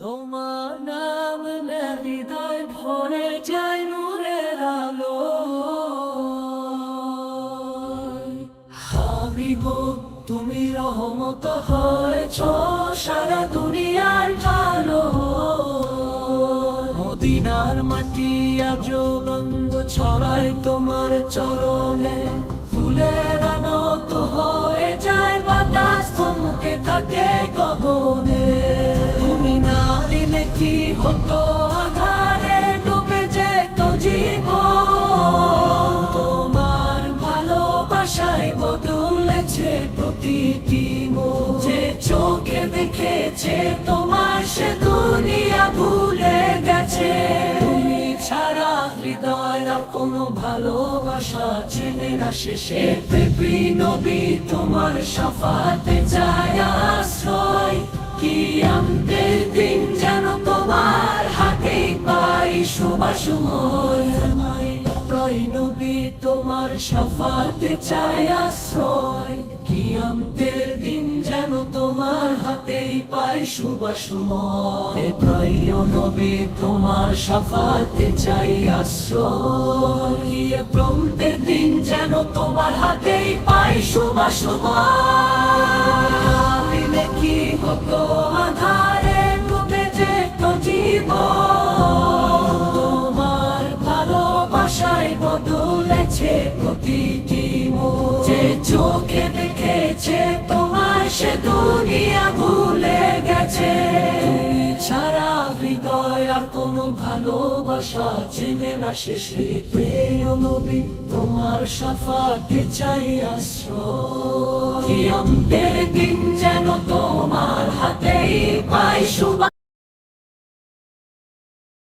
তোমার নাম ভরে যায় নূরের আলো। তুমি রহমত হয়েছ সারা দুনিয়ার মদিনার মাটি আজ রঙ্গ ছড়ায় তোমার চরণে। ফুলের আনত হয়ে যায় বাতাস, থমকে থাকে গগনে। তুমি না দিলে কি হতো আধারে ডুবে যেত জীবন। তোমার ভালোবাসায় বদলেছে প্রতিটি মন। কোনো ভালোবাসা চেনে না শেষে। তোমার সাফাতে যায় আশ্রয়। কি আমাদের দিন যেন তোমার হাতে পাই সুবাসময় প্রায় নবী, তোমার সাফাতে চায় আশ্রয়। কি আমাদের দিন তোমার হাতেই পাই সুবাসময়। প্রায় নবী, তোমার সাফাতে চাই আশ্রয়। কি দিন যেন তোমার হাতেই পাই সুবাসময়। কি হতো আধারে ডুবে যেত জীবন। তোমার ভালোবাসায় বদলেছে প্রতিটি চোখে দেখেছে তোমার সে আর কোনো ভালোবাসা চেনে না শেষে প্রিয় নবী তোমার সাফাতে চাই আশ্রয়।